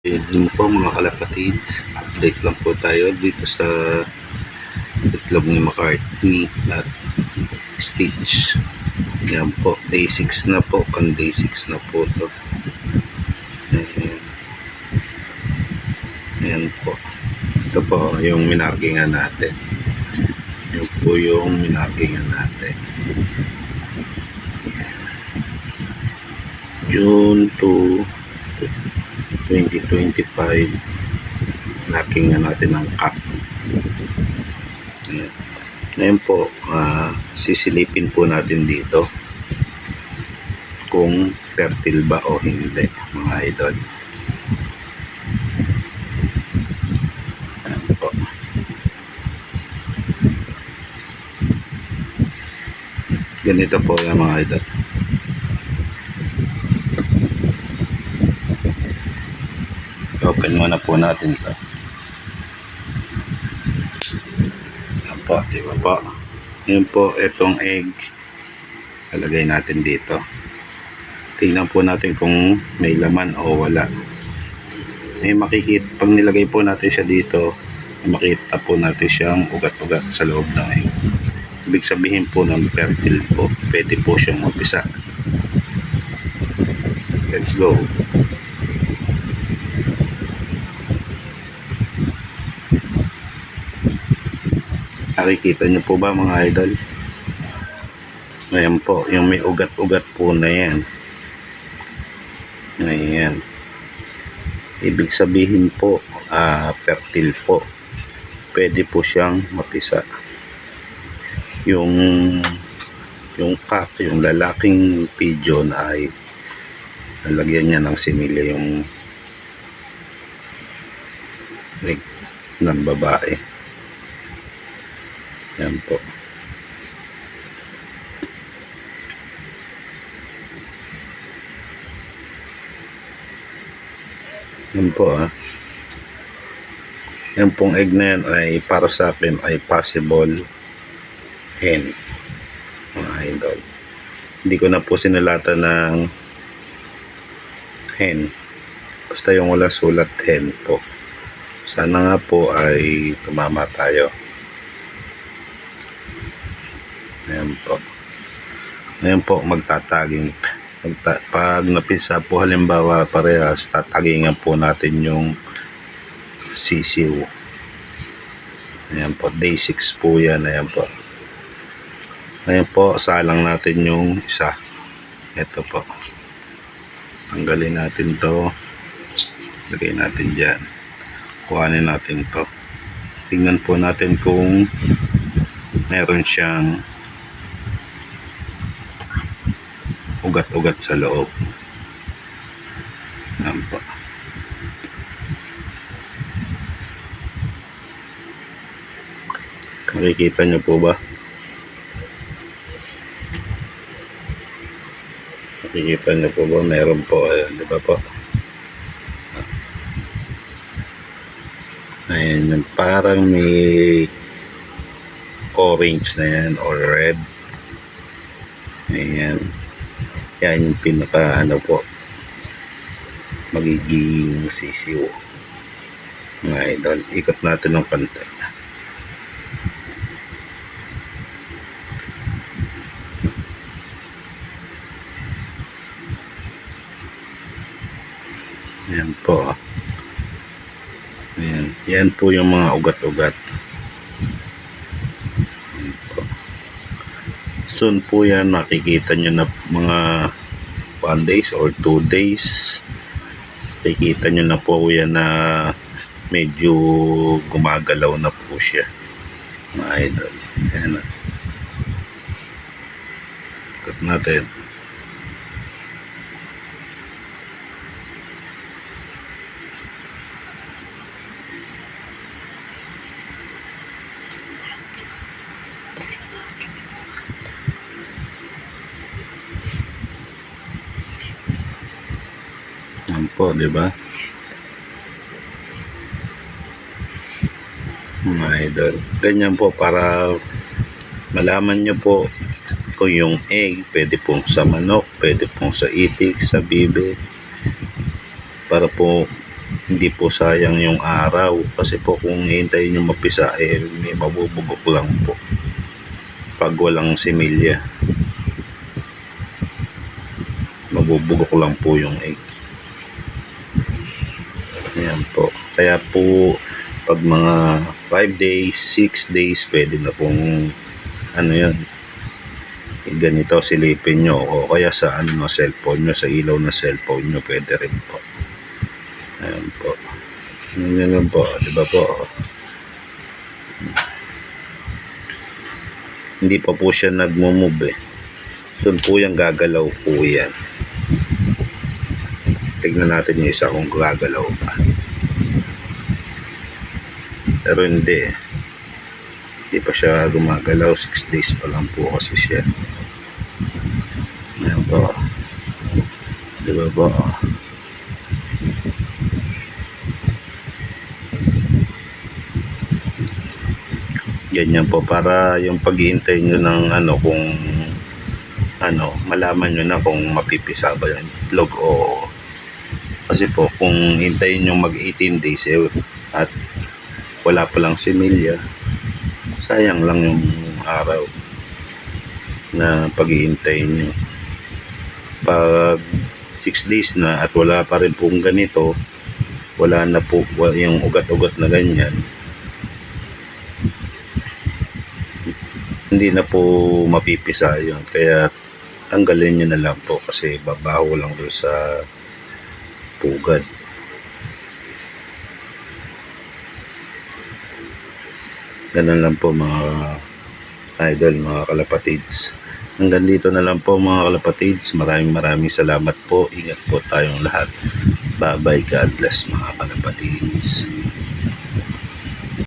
Yun po mga kalapatids, update lang po tayo dito sa itlog ni McCartney at Stitch. Yan po, day 6 na po, on day 6 na po to. Ayan. Ayan po. Ito po yung minarkingan natin. Yan po yung minarkingan natin. Ayan. June 2 2025 lacking na natin ang Ayan. ngayon po ah, sisilipin po natin dito kung fertile ba o hindi mga idol. Ganito po yung mga idol Open muna po natin ito. Yan po, di ba po? Yan po, itong egg. Lalagay natin dito. Tingnan po natin kung may laman o wala. May makikita, pag nilagay po natin siya dito, makita po natin siyang ugat-ugat sa loob ng egg. Ibig sabihin po ng fertile po, pwede po siyang mapisa. Let's go. Nakikita niyo po ba mga idol? Ayan po, yung may ugat-ugat po na yan. Ayan. Ibig sabihin po, ah, fertile po. Pwede po siyang mapisa. Yung yung cock, yung lalaking pigeon ay nalagyan niya ng similya yung leg ng babae. Yan po. Yan po ah. Yan pong egg na yan ay para sa akin ay possible hen. Mga idol. Hindi ko na po sinulatan ng hen. Basta yung wala sulat hen po. Sana nga po ay tumama tayo. Ayan po. Ngayon po, magtataging. Magta pag napisa po halimbawa parehas, tatagingan po natin yung sisiw. Ayan po, day 6 po yan. Ayan po. Ngayon po, salang natin yung isa. Ito po. Tanggalin natin to. Lagay natin dyan. Kuhanin natin to. Tingnan po natin kung meron siyang ugat-ugat sa loob. Yan po. Nakikita niyo po ba? Nakikita niyo po ba? Meron po. Ayan, di ba po? Ayan, yung parang may orange na yan or red. Ayan. Yan yung pinaka ano po magiging sisiw. Mga idol. Ikot natin ng konti. Yan po. Ayan. Yan po yung mga ugat-ugat. Yan po. Soon po yan makikita nyo na mga 1 days or 2 days. Makikita nyo na po yan na medyo gumagalaw na po siya. Mga idol. Ayan na. Cut natin. Yan po, di ba? Mga idol. Ganyan po para malaman nyo po kung yung egg pwede pong sa manok, pwede pong sa itik, sa bibe. Para po hindi po sayang yung araw kasi po kung hihintayin nyo mapisa eh may mabubugok lang po pag walang similya mabubugok lang po yung egg ayan po. Kaya po pag mga 5 days 6 days pwede na pong ano yan eh, ganito silipin nyo. O kaya sa ano cellphone nyo sa ilaw na cellphone nyo pwede rin po. Ayan po. Yun lang po di ba po? Hindi pa po siya nagmo-move eh. Soon po yung gagalaw po yan tignan natin yung isa kung gagalaw pa pero hindi. Hindi pa siya gumagalaw. 6 days pa lang po kasi siya. Ayan po. Di ba po? Ganyan po. Para yung paghihintay nyo ng ano kung ano malaman nyo na kung mapipisa ba yung itlog o kasi po kung hintayin nyo mag 18 days eh, at wala pa lang similya sayang lang yung araw na paghihintay nyo pag 6 days na at wala pa rin pong ganito wala na po yung ugat-ugat na ganyan hindi na po mapipisa yun. Kaya tanggalin nyo na lang po kasi babaho lang doon sa pugad. Ganun lang po mga idol mga kalapatids. Hanggang dito na lang po mga kalapatids. Maraming maraming salamat po. Ingat po tayong lahat. Bye bye God bless mga kalapatids